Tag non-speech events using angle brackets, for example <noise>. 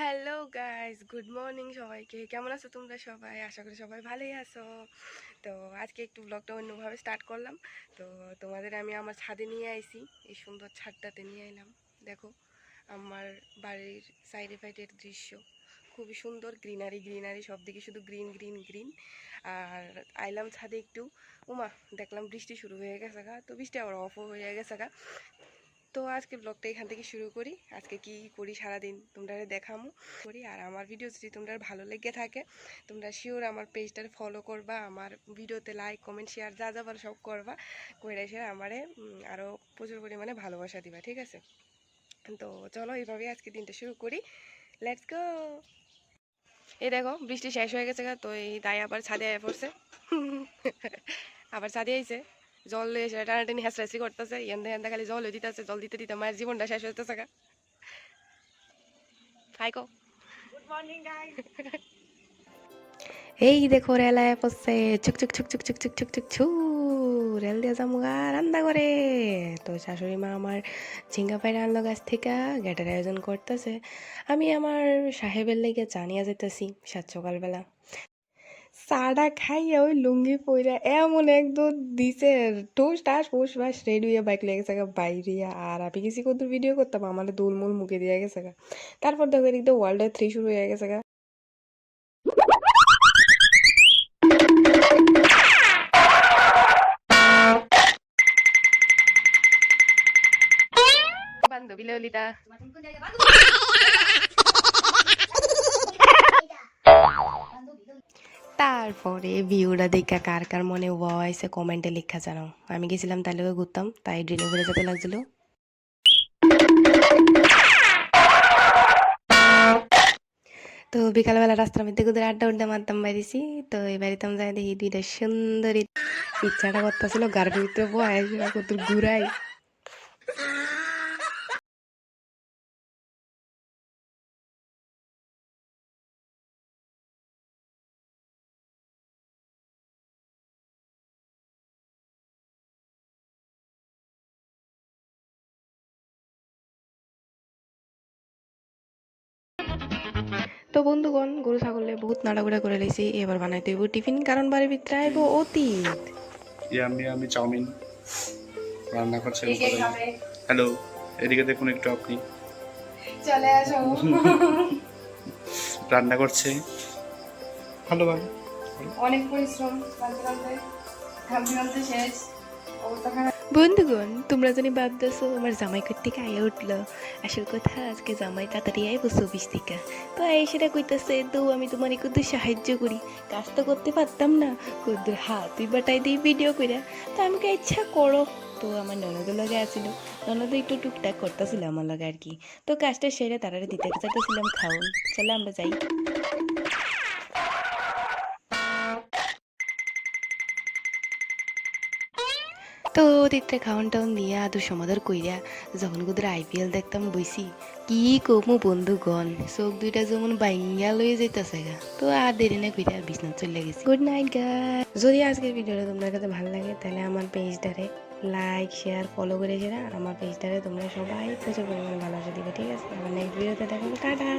Hello guys good morning সবাইকে। কেমন আছো তোমরা সবাই? আশা করি সবাই ভালোই আছো। তো আজকে একটু ব্লগটা অন্যভাবে স্টার্ট করলাম। তো তোমাদের আমি আমার ছাদে নিয়ে আইছি। এই সুন্দর ছাদটাতে নিয়ে এলাম দেখো, আমার বাড়ির সাইডে ফাইডের দৃশ্য। খুবই সুন্দর গ্রিনারি গ্রিনারি সব দিকে শুধু গ্রিন গ্রিন গ্রিন আর আইলাম ছাদে একটু। উমা, দেখলাম বৃষ্টি শুরু হয়ে গেছে গা। তো বৃষ্টি আবার অফও হয়ে গেছে গা। তো আজকে ব্লগটা এখান থেকে শুরু করি। আজকে কি করি সারাদিন? তোমরা দেখামো। করি আর আমার ভিডিও যদি তোমরা ভালো লেগে থাকে তোমরা শিওর আমার পেজটা ফলো করবা আমার ভিডিওতে লাইক কমেন্ট শেয়ার যা যা সব করবা করে এসে আমারে উম, আরও প্রচুর পরিমাণে ভালোবাসা দিবা ঠিক আছে? তো চলো এইভাবে আজকে দিনটা শুরু করি। লেটস গো এই দেখো বৃষ্টি শেষ হয়ে গেছে তো এই তাই আবার ছাদে পড়ছে। <laughs> আবার ছাদে আইছে। জল লয়ে এসে টানাটানি হেসরাসি করতেছে এন্দা এন্দা খালি জল দিতেছে জল দিতে দিতে মায়ের জীবনটা শেষ হইতেছে গা। হাই কো গুড মর্নিং গাইস এই দেখো রেল আয়া পড়ছে চুক চুক চুক চুক চুক চুক চুক চুক ছু রেল দিয়ে যামুগা রান্না করে তো শাশুড়ি মা আমার ঝিঙ্গা পাইরে আনলো গাছ থেকে গেটের আয়োজন করতেছে। আমি আমার সাহেবের লেগে জানিয়া যেতেছি সাত সকালবেলা। চাটা খাইয়া ওই লুঙ্গি পইরা এমন একদম দিছে টোস টাস পোস বাস রেডি হয়ে বাইক লেগে গেছে বাইরে আর আমি কিছু কত ভিডিও করতাম? আমার দুলমুল মুখে দিয়ে গেছে গা। তারপর দেখো এদিক দিয়ে ওয়ার্ল্ড থ্রি শুরু হয়ে গেছে গা। বান্ধবী ললিতা। <laughs> তারপরে ভিউটা দেখা কার কার মনে ওয়া আইসে কমেন্টে লেখা জানাও। আমি গেছিলাম তাই লোকে ঘুরতাম, তাই ড্রেনে ঘুরে যেতে লাগছিল। তো বিকালবেলা রাস্তার মধ্যে কুদের আড্ডা উড্ডা মারতাম বাড়িছি, তো এই বাড়িতাম যাই দেখি দুইটা সুন্দরী ইচ্ছাটা করতেছিল গাড়ির ভিতরে বয় কত ঘুরাই তো বন্ধুগণ গরু ছাগলে বহুত নাড়াগুড়া করে লেছি। এবার বানাইতে হইব টিফিন কারণ বাড়ির ভিতরে আইব অতীত। ইয়ামি আমি চাউমিন রান্না করছে হ্যালো এদিকে দেখুন একটু আপনি। চলে আসো রান্না <laughs> করছে ভালো ভালো। অনেক পরিশ্রম শেষ। বন্ধুগণ, তোমরা জানি ভাবতেছো আমার জামাই থেকে আয়া উঠল। আসল কথা, আজকে জামাই তাড়াতাড়ি আইব চব্বিশ থেকে তো এই সেটা কইতাছে তো আমি তোমার একটু সাহায্য করি। কাজ তো করতে পারতাম না, কদ্দুর হাতই বাটাই দিই ভিডিও কইরা। তো আমি কে ইচ্ছা করো। তো আমার ননদের লগে আছিল। ননদ একটু টুকটাক করতেছিল আমার লগে আর কি। তো কাজটা সেরে তারারে দিতে চাইতেছিলাম খাওন। চলে আমরা যাই। তো ওদিকটা খাওয়ান টাউন দিয়া আদর সমাদর কইরা যখন কুদের আইপিএল দেখতাম বইছি, কি কমু বন্ধুগণ, চোখ দুইটা যেমন বাইঙ্গা লয়ে যাইতেছে গা। তো আর দেরি না কইরা আর বিছনা চলে গেছি। গুড নাইট গাই যদি আজকের ভিডিওটা তোমার কাছে ভালো লাগে, তাহলে আমার পেজটারে লাইক শেয়ার ফলো করে সেরা আমার পেজটারে তোমরা সবাই প্রচুর পরিমাণে ভালোবাসা দিবে, ঠিক আছে? আবার নেক্সট ভিডিওতে দেখাবো টাটা